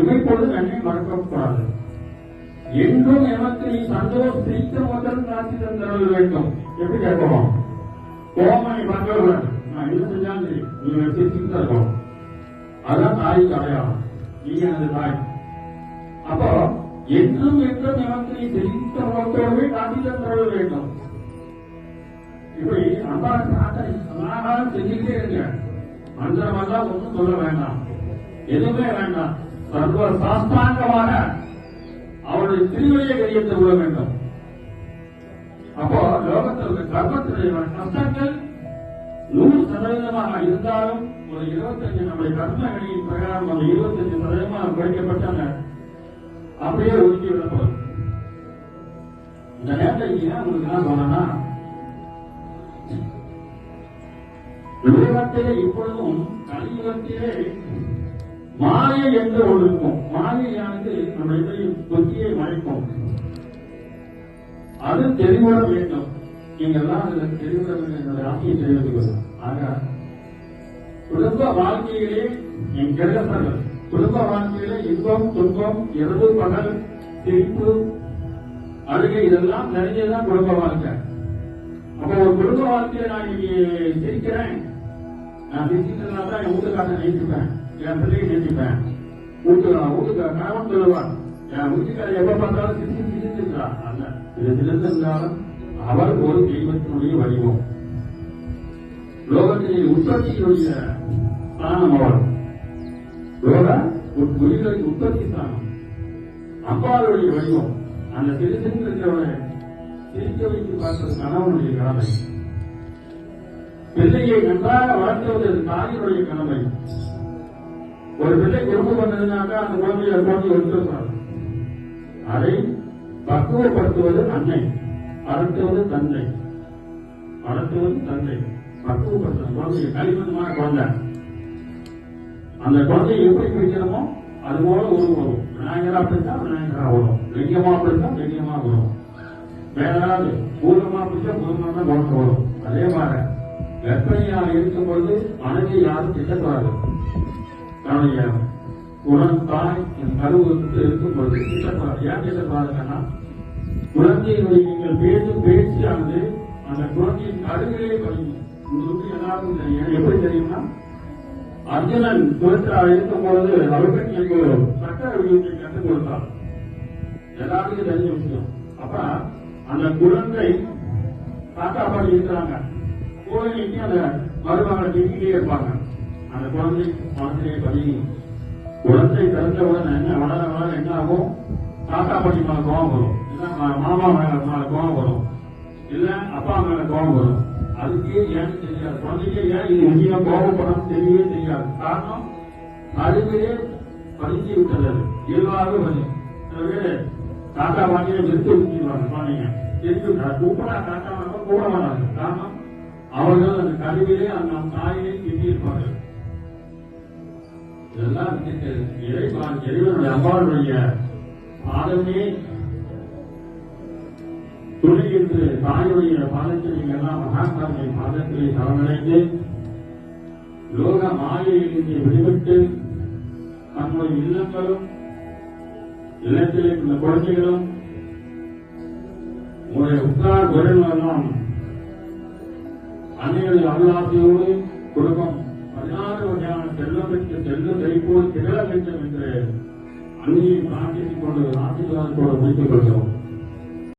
இமைப்பொழுது என்னை மறக்கக்கூடாது என்றும் எமக்கு நீ சந்தோஷித்த முதல் காட்சி தந்தரல் வேண்டும். எப்படி கேட்கணும் கோமணி பங்கவன். நான் என்ன செஞ்சாலும் சரி நீ சிரிச்சுட்டு தான் அதான் தாய்க்கு அடையாளம் நீ எனது தாய். அப்போ என்றும் என்றும் எமக்கு நீ தெரிவித்த முகத்தோடவே காட்சி தந்தரல் வேண்டும். இப்படி அம்மா பிரார்த்தனை சமாதானம் செஞ்சுக்கிட்டே இருங்க. மந்திரமெல்லாம் ஒன்றும் சொல்ல வேண்டாம். எதுவுமே வேண்டாம். சர்வ சாஸ்தாங்கமாக அவருடைய திருவிழையை கையெழுத்து விட வேண்டும். அப்போ லோகத்திற்கு கர்மத்தினுடைய கஷ்டங்கள் நூறு சதவீதமாக இருந்தாலும் ஒரு இருபத்தஞ்சு நம்முடைய கர்மகளின் பிரகாரம் அந்த இருபத்தஞ்சு சதவீதமாக குறைக்கப்பட்டன அப்படியே ஒதுக்கி விடப்படும். இந்த நேரத்தில் ஏன் உங்களுக்கு என்ன சொன்னா உலகத்திலே இப்பொழுதும் கலியுகத்திலே மாயை என்று ஒழுக்கம் இருக்கும். மாயையானது நம்ம எதையும் தொக்கியை மறைக்கும் அது தெரிவிட வேண்டும். நீங்கள்லாம் அதுல தெரிவிட வேண்டும் என்ற ஆசையை தெரிவித்துக் ஆக குடும்ப வாழ்க்கையிலே என் கிரகஸ்தர்கள் குடும்ப வாழ்க்கையிலே இன்பம் துன்பம் இரவு பகல் திரிப்பு அழுகை இதெல்லாம் நிறையதான் குடும்ப வாழ்க்கை. அப்போ ஒரு குடும்ப வாழ்க்கையில நான் இன்னைக்கு சிரிக்கிறேன். நான் சிரிக்கிறதுனால தான் என் வீட்டுக்காரனை நேசிப்பேன் என் பிள்ளைக்கு நேசிப்பேன் வீட்டு வீட்டுக்கு கணவன் சொல்லுவான் என் வீட்டுக்காரர் எப்ப பார்த்தாலும் சிரிச்சு சிரிச்சிருக்கிறான் அல்ல இது சிரித்திருந்தாலும் அவர் ஒரு தெய்வத்தினுடைய வடிவம் லோகத்திலே உற்பத்தியினுடைய ஸ்தானம் அவர் லோக ஒரு உயிரின் உற்பத்தி ஸ்தானம் அப்பாவுடைய வடிவம் அந்த சிறுசின் இருக்கிறவரை சிரிக்க வைத்து பார்ப்பது கணவனுடைய கடமை பிள்ளையை நன்றாக வளர்த்துவது தாயினுடைய கடமை ஒரு பிள்ளை குடும்பம் வந்ததுனாக்கா அந்த குழந்தைய குழந்தை ஒத்துக்கூடாது அதை பக்குவப்படுத்துவது அன்னை அறுத்துவது தந்தை. வளர்த்துவது தந்தை. பக்குவப்படுத்துவது குழந்தைய களிமண்ணமான குழந்தை. அந்த குழந்தையை எப்படி பிடிக்கணுமோ அது போல உருவம் வரும் விநாயகரா பிடிச்சா விநாயகரா வரும். லிங்கமா பிடிச்சா லிங்கமா வரும். வேற ஏதாவது பூர்வமா பிடிச்சா பூர்வமா தான் குழந்தை வரும். அதே மாதிரி கர்ப்பிணியாக இருக்கும் பொழுது மனைவி யாரும் திட்டக்கூடாது. தன்னுடைய உடன் தாய் கருவு இருக்கும் பொழுது திட்டக்கூடாது ஏன் திட்டக்கூடாதுன்னா குழந்தையினுடைய நீங்கள் பேசும் பேச்சியானது அந்த குழந்தையின் கருவிலே பதியும். உங்களுக்கு எல்லாருக்கும் தெரியும். எப்படி தெரியும்னா அர்ஜுனன் குலத்திரா இருக்கும் பொழுது அவர்களுக்கு சக்கர வியூகத்தை கற்றுக் கொடுத்தார் எல்லாருக்கும் தெரிஞ்ச விஷயம். அப்ப அந்த குழந்தை தாத்தா பாடி இருக்கிறாங்க. கோயிலுக்கு அந்த மருமகளை திட்டிகிட்டே இருப்பாங்க. அந்த குழந்தை மனத்திலே பதியும் குழந்தை பிறந்தவுடன் என்ன வளர வளர என்ன ஆகும்? தாத்தா பாட்டி மேல கோபம் வரும். இல்ல மாமா மேல கோபம் வரும். இல்ல அப்பா மேல கோபம் வரும். அதுக்கே ஏன்னு தெரியாது. குழந்தைக்கே ஏன் இது எங்கேயா கோபப்படும் தெரியவே தெரியாது. காரணம் அறிவிலே பதிஞ்சு விட்டது இயல்பாகவே பதியும் சில பேர் தாத்தா பாட்டியை நிறுத்தி விட்டுருவாங்க குழந்தைங்க. நிறுத்தி கூப்பிடா தாத்தா பாப்பா கூட மாட்டாங்க காரணம் அவர்கள் அந்த கருவிலே அந்த தாயை திட்டியிருப்பார்கள் இதெல்லாம் விட்டுட்டு இறைவனுடைய அம்பாளுடைய பாதமே. துணை என்று தாயுடைய பாதத்தில் நீங்கள் எல்லாம் மகாத்மாவுடைய பாதத்திலே சரணடைந்து லோக மாயையிலிருந்து விடுபட்டு நம்முடைய இல்லங்களும் இல்லத்தில் இருந்த குழந்தைகளும் உங்களுடைய உற்றார் உறவினரெல்லாம் அன்னைகளுடைய அருளாசியோடு குடும்பம் பதினாறு வகையான செல்லம் பெற்று திகழ வேண்டும் என்று அன்னையை பிரார்த்தித்துக் கொண்டு ஆசீர்வாதத்தோடு முடித்துக் கொள்கிறோம்.